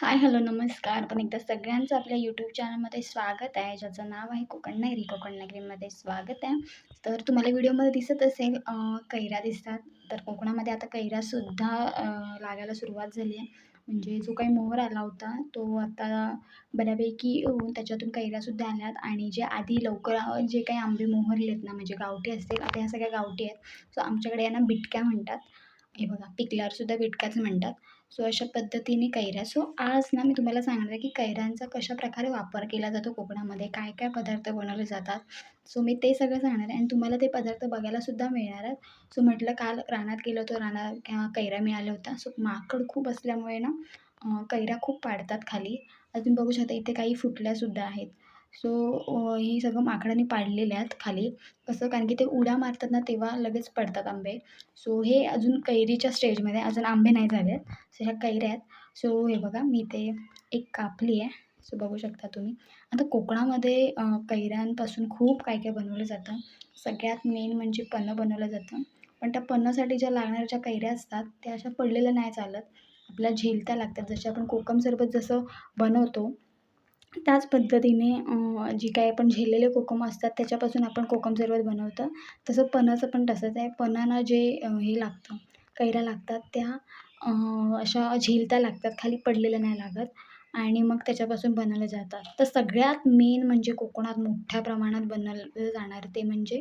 Hi hello नमस्कार. पण एकदा सगळ्यांचं आपल्या यूट्यूब चॅनलमध्ये स्वागत आहे. ज्याचं नाव आहे कोकण नागरी. कोकण नागरीमध्ये स्वागत आहे. तर तुम्हाला व्हिडिओमध्ये दिसत असेल कैरा कैऱ्या दिसतात. तर कोकणामध्ये आता कैऱ्यासुद्धा लागायला सुरुवात झाली आहे. म्हणजे जो काही मोहर आला होता तो आता बऱ्यापैकी होऊन त्याच्यातून कैऱ्यासुद्धा आल्यात. आणि जे आधी लवकर जे काही आंबे मोहरलेत ना म्हणजे गावठी असतील आता ह्या सगळ्या गावठी आहेत. सो आमच्याकडे यांना बिटक्या म्हणतात. हे बघा पिकल्यावरसुद्धा बिटक्याच म्हणतात. सो अशा पद्धतीने कैऱ्या. सो आज ना मी तुम्हाला सांगणार आहे की कैऱ्यांचा कशाप्रकारे वापर केला जातो कोकणामध्ये काय काय पदार्थ बनवले जातात. सो मी ते सगळं सांगणार आहे आणि तुम्हाला ते पदार्थ बघायलासुद्धा मिळणार आहेत. सो म्हटलं काल रानात गेलो होतो रानात किंवा कैऱ्या मिळाल्या होत्या सो माकड खूप असल्यामुळे ना कैऱ्या खूप पाडतात खाली. अजून बघू शकता इथे काही फुटल्यासुद्धा आहेत. सो ही सगळं माकडांनी पाडलेले आहेत खाली. कसं? कारण की ते उड्या मारतात ना तेव्हा लगेच पडतात आंबे. सो हे अजून कैरीच्या स्टेजमध्ये अजून आंबे नाही झाले आहेत. सो ह्या कैऱ्या आहेत. सो हे बघा मी ते एक कापली आहे. सो बघू शकता तुम्ही. आता कोकणामध्ये कैऱ्यांपासून खूप काय काय बनवलं जातं. सगळ्यात मेन म्हणजे पन्नं बनवलं जातं. पण त्या पन्नासाठी ज्या लागणाऱ्या ज्या कैऱ्या असतात त्या अशा पडलेल्या नाही चालत. आपल्या झेलत्या लागतात. जसे आपण कोकम सरबत जसं बनवतो त्याच पद्धतीने जी काही आपण झेललेले कोकम असतात त्याच्यापासून आपण कोकम सरबत बनवतो. तसं पन्हाचं पण तसंच आहे. पन्हाना जे हे लागतं कैऱ्या लागतात त्या अशा झेलत्या लागतात खाली पडलेल्या नाही लागत आणि मग त्याच्यापासून बनवले जातात. तर सगळ्यात मेन म्हणजे कोकणात मोठ्या प्रमाणात बनवलं जाणार ते म्हणजे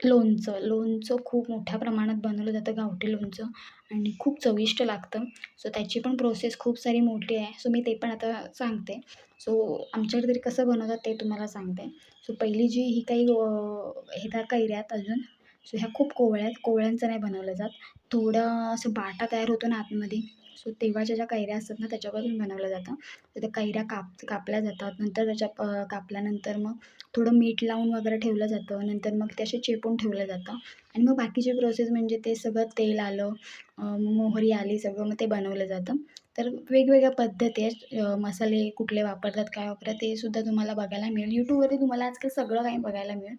लोणचं. लोणचं खूप मोठ्या प्रमाणात बनवलं जातं गावठी लोणचं आणि खूप चविष्ट लागतं. सो त्याची पण प्रोसेस खूप सारी मोठी आहे. सो मी ते पण आता सांगते. सो आमच्याकडे तरी कसं बनवतात ते तुम्हाला सांगते. सो पहिली जी ही काही हे त्या कैऱ्यात अजून सो ह्या खूप कोवळ्या आहेत कोवळ्यांचं नाही बनवलं जात. थोडं असं बाटा तयार होतो ना आतमध्ये. सो तेव्हाच्या ज्या कैऱ्या असतात ना त्याच्यापासून बनवलं जातं. तर त्या कैऱ्या काप कापल्या जातात. नंतर त्याच्या प कापल्यानंतर मग थोडं मीठ लावून वगैरे ठेवलं जातं. नंतर मग ते असे चेपून ठेवलं जातं. आणि मग बाकीची प्रोसेस म्हणजे ते सगळं तेल आलं मोहरी आली सगळं मग ते बनवलं जातं. तर वेगवेगळ्या पद्धती आहेत. मसाले कुठले वापरतात काय वापरतात ते सुद्धा तुम्हाला बघायला मिळेल. यूट्यूबवरती तुम्हाला आजकाल सगळं काही बघायला मिळेल.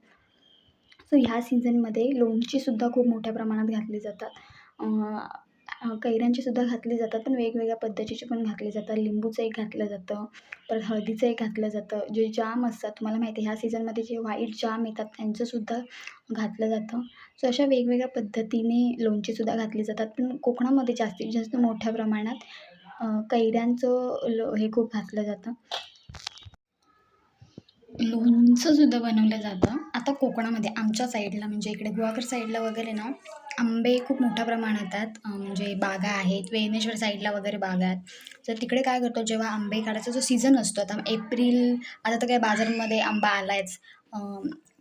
सो ह्या सीझनमध्ये लोणचीसुद्धा खूप मोठ्या प्रमाणात घातली जातात. कैऱ्यांचीसुद्धा घातली जातात पण वेगवेगळ्या पद्धतीचे पण घातले जातात. लिंबूचं एक घातलं जातं परत हळदीचं एक घातलं जातं. जे जाम असतात तुम्हाला माहिती आहे ह्या सीझनमध्ये जे व्हाईट जाम येतात त्यांचंसुद्धा घातलं जातं. सो अशा वेगवेगळ्या पद्धतीने लोणचीसुद्धा घातली जातात पण कोकणामध्ये जास्तीत जास्त मोठ्या प्रमाणात कैऱ्यांचं लो हे खूप घातलं जातं. लोणचंसुद्धा बनवलं जातं. आता कोकणामध्ये आमच्या साईडला म्हणजे इकडे गुवाकर साईडला वगैरे ना आंबे खूप मोठ्या प्रमाणात आहेत. म्हणजे बागा आहेत वेणेश्वर साईडला वगैरे बागा आहेत. तर तिकडे काय करतो जेव्हा आंबे काढायचा जो सीझन असतो आता एप्रिल आता तर काय बाजारामध्ये आंबा आलायच.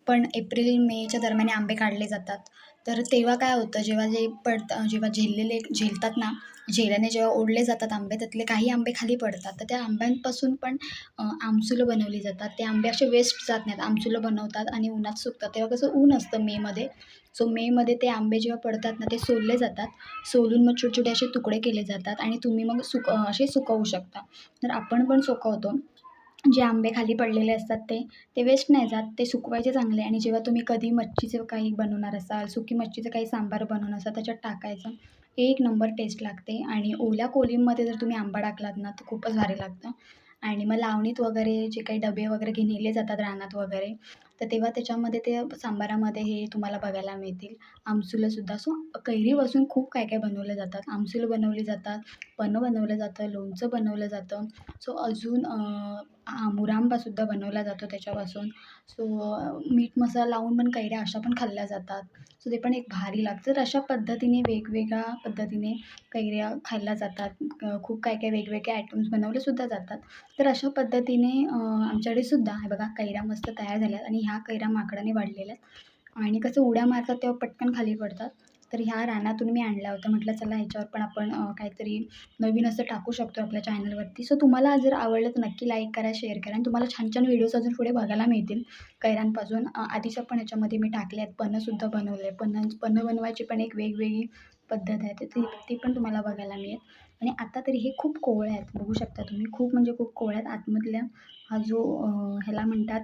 पण एप्रिल मेच्या दरम्यान आंबे काढले जातात. तर तेव्हा काय होतं जेव्हा जे पडत जेव्हा झेललेले झेलतात ना झेल्याने जेव्हा ओढले जातात आंबे त्यातले काही आंबे खाली पडतात. तर त्या आंब्यांपासून पण आमसुलं बनवली जातात. ते आंबे असे वेस्ट जात नाहीत. आमसुलं बनवतात आणि उन्हात सुकतात. तेव्हा कसं ऊन असतं मेमध्ये सो मेमध्ये ते आंबे जेव्हा पडतात ना ते सोलले जातात. सोलून मग छोटे छोटे असे तुकडे केले जातात आणि तुम्ही मग सुक असे सुकवू शकता. तर आपण पण सुकवतो. जे आंबे खाली पडलेले असतात ते ते वेस्ट नाही जात. ते सुकवायचे चांगले आणि जेव्हा तुम्ही कधी मच्छीचं काही बनवणार असाल सुकी मच्छीचं काही सांबार बनवणार असाल त्याच्यात टाकायचं. एक नंबर टेस्ट लागते आणि ओल्या कोलिममध्ये जर तुम्ही आंबा टाकलात ना तर खूपच भारी लागतं. आणि मग लावणीत वगैरे जे काही डबे वगैरे घेऊन नेले जातात रानात वगैरे तर तेव्हा त्याच्यामध्ये ते सांबारामध्ये हे तुम्हाला बघायला मिळतील. आमसुलंसुद्धा सो कैरीपासून खूप काय काय बनवलं जातात. आमसुलं बनवली जातात पन्हं बनवलं जातं लोणचं बनवलं जातं. सो अजून मुरांबासुद्धा बनवला जातो त्याच्यापासून. सो मीठ मसाला लावून पण कैऱ्या अशा पण खाल्ल्या जातात. सो ते पण एक भारी लागतं. तर अशा पद्धतीने वेगवेगळ्या पद्धतीने कैऱ्या खाल्ल्या जातात. खूप काय काय वेगवेगळे आयटम्स बनवलेसुद्धा जातात. तर अशा पद्धतीने आमच्याकडे सुद्धा हे बघा कैऱ्या मस्त तयार झाल्यात. आणि ह्या कैऱ्या माकडाने वाढलेल्या आहेत आणि कसं उड्या मारतात तेव्हा पटकन खाली पडतात. तर ह्या रानातून मी आणल्या होत्या. म्हटलं चला ह्याच्यावर पण आपण काहीतरी नवीन असं टाकू शकतो आपल्या चॅनलवरती सो तुम्हाला जर आवडलं तर नक्की लाईक करा शेअर करा. आणि तुम्हाला छान छान व्हिडिओज अजून पुढे बघायला मिळतील. कैऱ्यांपासून आधीच्या पण ह्याच्यामध्ये मी टाकले आहेत. पन्नंसुद्धा बनवले. पन्हं पन्हं बनवायची पण एक वेगवेगळी पद्धत आहे. तर ती ती पण तुम्हाला बघायला मिळेल. आणि आता तरी हे खूप कोवळे आहेत. बघू शकता तुम्ही. खूप म्हणजे खूप कोवळ्या आहेत आतमधल्या हा जो ह्याला म्हणतात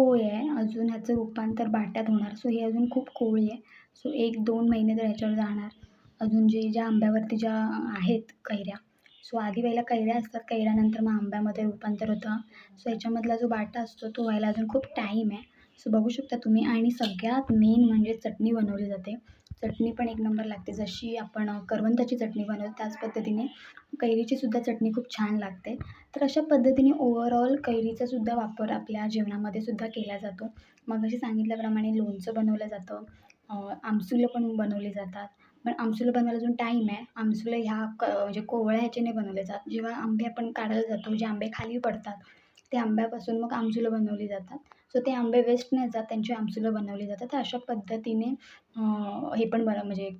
कोय आहे. अजून ह्याचं रूपांतर बाट्यात होणार. सो हे अजून खूप कोळी आहे. सो एक दोन महिने तर ह्याच्यावर जाणार. अजून जे ज्या आंब्यावरती ज्या आहेत कैऱ्या. सो आधी व्हायला कैऱ्या असतात. कैऱ्यानंतर मग आंब्यामध्ये रूपांतर होतं. सो ह्याच्यामधला जो बाटा असतो तो व्हायला अजून खूप टाईम आहे. सो बघू शकता तुम्ही. आणि सगळ्यात मेन म्हणजे चटणी बनवली जाते. चटणी पण एक नंबर लागते. जशी आपण करवंदाची चटणी बनवतो त्याच पद्धतीने कैरीचीसुद्धा चटणी खूप छान लागते. तर अशा पद्धतीने ओव्हरऑल कैरीचासुद्धा वापर आपल्या जेवणामध्ये सुद्धा केला जातो. मग अशी सांगितल्याप्रमाणे लोणचं बनवलं जातं. आमसुलं पण बनवली जातात. पण आमसुलं बनवायला अजून टाईम आहे. आमसुलं ह्या क म्हणजे कोवळ्या ह्याच्याने बनवले जातात. जेव्हा आंबे आपण काढायला जातो जे आंबे खाली पडतात ते आंब्यापासून मग आमसुलं बनवली जातात. सो ते आंबे वेस्ट नाही जात त्यांची आमसुलं बनवली जातात. तर अशा पद्धतीने हे पण बन म्हणजे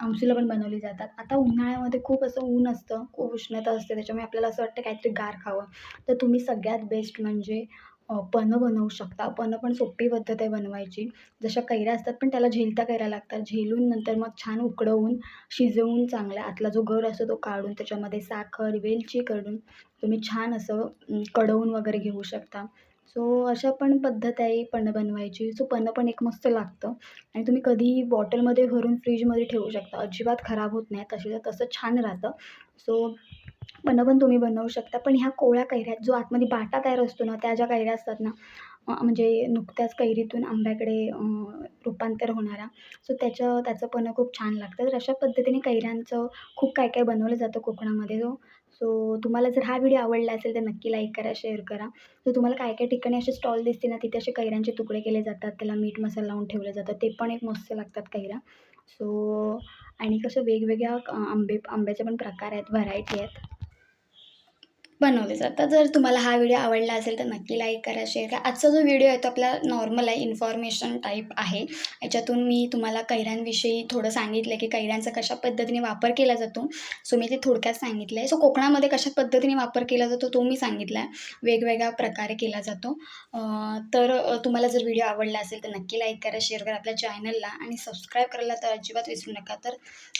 आमसुलं पण बनवली जातात. आता उन्हाळ्यामध्ये खूप असं ऊन असतं खूप उष्णता असते. त्याच्यामुळे आपल्याला असं वाटतं काहीतरी गार खावं. तर तुम्ही सगळ्यात बेस्ट म्हणजे पनं बनवू शकता. पनं पण सोपी पद्धत आहे बनवायची. जशा कैऱ्या असतात पण त्याला झेलत्या कैऱ्या लागतात. झेलून नंतर मग छान उकडवून शिजवून चांगला आतला जो गर असतो तो काढून त्याच्यामध्ये साखर वेलची करून तुम्ही छान असं कडवून वगैरे घेऊ शकता. सो अशा पण पद्धत आहे पन्नं बनवायची. सो पन्हं पण एक मस्त लागतं. आणि तुम्ही कधीही बॉटलमध्ये भरून फ्रीजमध्ये ठेवू शकता. अजिबात खराब होत नाही. तशी तसं छान राहतं. सो पन्हं पण तुम्ही बनवू शकता. पण ह्या कोळ्या कैऱ्या जो आतमध्ये बाटा तयार असतो ना त्या ज्या कैऱ्या असतात ना म्हणजे नुकत्याच कैरीतून आंब्याकडे रूपांतर होणारा सो त्याचं त्याचं पणं खूप छान लागतं. तर अशा पद्धतीने कैऱ्यांचं खूप काय काय बनवलं जातं कोकणामध्ये सो सो तुम्हाला जर हा व्हिडिओ आवडला असेल तर नक्की लाईक करा शेअर करा. सो तुम्हाला काय काय ठिकाणी असे स्टॉल दिसते ना तिथे असे कैऱ्यांचे तुकडे केले जातात त्याला मीठ मसाला लावून ठेवले जातात ते पण एक मस्त लागतात कैरा. सो आणि कसं वेगवेगळ्या आंबे आंब्याचे पण प्रकार आहेत व्हरायटी आहेत. बनवले जातात. जर तुम्हाला हा व्हिडिओ आवडला असेल तर नक्की लाईक करा शेअर करा. आजचा जो व्हिडिओ आहे तो आपला नॉर्मल आहे इन्फॉर्मेशन टाईप आहे. याच्यातून मी तुम्हाला कैऱ्यांविषयी थोडं सांगितलं की कैऱ्यांचा कशा पद्धतीने वापर केला जातो. सो मी ते थोडक्यात सांगितलं आहे सो कोकणामध्ये कशा पद्धतीने वापर केला जातो तो मी सांगितला आहे वेगवेगळ्या प्रकारे केला जातो. तर तुम्हाला जर व्हिडिओ आवडला असेल तर नक्की लाईक करा शेअर करा आपल्या चॅनलला आणि सबस्क्राईब करायला तर अजिबात विसरू नका. तर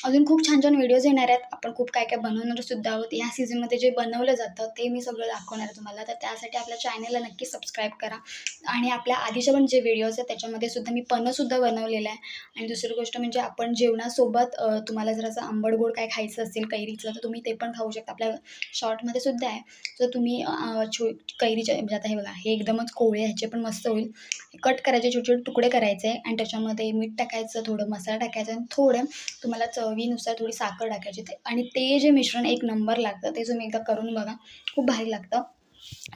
अजून खूप छान छान व्हिडिओज येणार आहेत. आपण खूप काय काय बनवणारसुद्धा आहोत. या सीझनमध्ये जे बनवलं जातं ते मी सगळं दाखवणार आहे तुम्हाला. तर त्यासाठी आपल्या चॅनलला नक्की सबस्क्राईब करा. आणि आपल्या आधीचे पण जे व्हिडिओज आहेत त्याच्यामध्ये सुद्धा मी पन्हंसुद्धा बनवलेलं आहे. आणि दुसरी गोष्ट म्हणजे आपण जेवणासोबत तुम्हाला जर असं आंबट गोड काय खायचं असेल कैरीचं तर तुम्ही ते पण खाऊ शकता. आपल्या शॉर्टमध्ये सुद्धा आहे. तर तुम्ही छो कैरीच्या म्हणजे आता हे बघा हे एकदमच कोवळे ह्याचे पण मस्त होईल. कट करायचे छोटे छोटे तुकडे करायचे आणि त्याच्यामध्ये मीठ टाकायचं थोडं मसाला टाकायचा आणि थोडं तुम्हाला चवीनुसार थोडी साखर टाकायची ते आणि ते जे मिश्रण एक नंबर लागतं ते तुम्ही एकदा करून बघा. खूप भारी लागतं.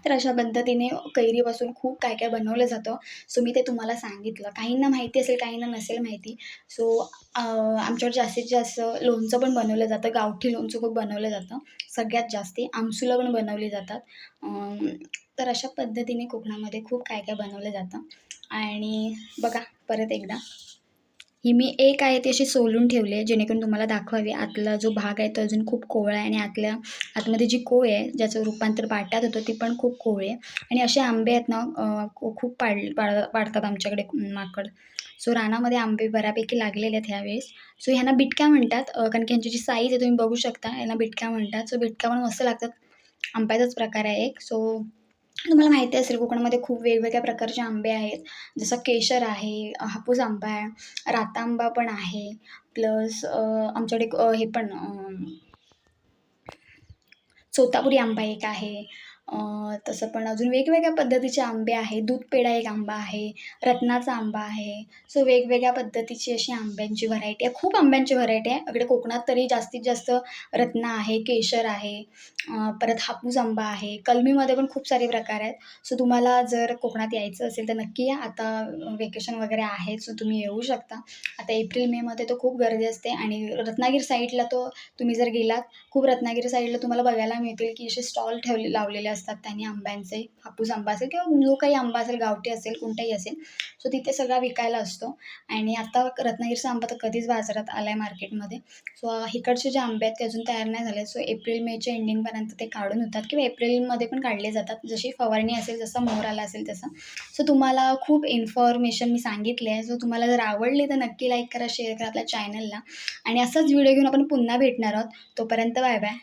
तर अशा पद्धतीने कैरीपासून खूप काय काय बनवलं जातं. सो मी ते तुम्हाला सांगितलं. काहींना माहिती असेल काहींना नसेल माहिती. सो आमच्याकडे जास्तीत जास्त लोणचं पण बनवलं जातं. गावठी लोणचं खूप बनवलं जातं. सगळ्यात जास्ती. आमसुलं पण बनवली जातात. तर अशा पद्धतीने कोकणामध्ये खूप काय काय बनवलं जातं. आणि बघा परत एकदा. ही मी एक आहे ती अशी सोलून ठेवली आहे जेणेकरून तुम्हाला दाखवावी. आतला जो भाग आहे तो अजून खूप कोवळा आहे आणि आतल्या आतमध्ये जी कोय आहे ज्याचं रूपांतर बाट्यात होतं ती पण खूप कोवळी आहे. आणि असे आंबे आहेत ना खूप पाड पाड पाडतात आमच्याकडे माकड. सो रानामध्ये आंबे बऱ्यापैकी लागलेले आहेत ह्यावेळेस. सो ह्यांना बिटक्या म्हणतात कारण की ह्यांची जी साईज आहे तुम्ही बघू शकता यांना बिटक्या म्हणतात. सो बिटक्या पण मस्त लागतात. आंब्याचाच प्रकार आहे एक. सो तुम्हाला माहिती असेल कोकणामध्ये खूप वेगवेगळ्या प्रकारचे आंबे आहेत. जसं केशर आहे हापूस आंबा आहे रातांबा पण आहे प्लस आमच्याकडे हे पण सोतापुरी आंबा एक आहे. तसं पण अजून वेगवेगळ्या पद्धतीचे आंबे आहे दूध पेढा एक आंबा आहे रत्नाचा आंबा आहे. सो वेगवेगळ्या पद्धतीची अशी आंब्यांची व्हरायटी आहे. खूप आंब्यांची व्हरायटी आहे. इकडे कोकणात तरी जास्तीत जास्त रत्ना आहे केशर आहे परत हापूस आंबा आहे. कलमीमध्ये पण खूप सारे प्रकार आहेत. सो तुम्हाला जर कोकणात यायचं असेल तर नक्की या. आता वेकेशन वगैरे आहे सो तुम्ही येऊ शकता. आता एप्रिल मेमध्ये तो खूप गर्दी असते आणि रत्नागिरी साईडला तो तुम्ही जर गेलात खूप रत्नागिरी साईडला तुम्हाला बघायला मिळतील की असे स्टॉल ठेवले लावलेले असतात त्यांनी आंब्यांचे हापूस आंबा असेल किंवा जो काही आंबा असेल गावठी असेल कोणताही असेल सो तिथे सगळा विकायला असतो. आणि आता रत्नागिरीचा आंबा तर कधीच बाजारात आला आहे मार्केटमध्ये सो इकडचे जे आंबे आहेत ते अजून तयार नाही झाले सो एप्रिल मेच्या एंडिंगपर्यंत ते काढून होतात किंवा एप्रिलमध्ये पण काढले जातात. जशी फवारणी असेल जसं मोर आला असेल तसं. सो तुम्हाला खूप इन्फॉर्मेशन मी सांगितले आहे. सो तुम्हाला जर आवडली तर नक्की लाईक करा शेअर करा आपल्या चॅनलला आणि असाच व्हिडिओ घेऊन आपण पुन्हा भेटणार आहोत. तोपर्यंत बाय बाय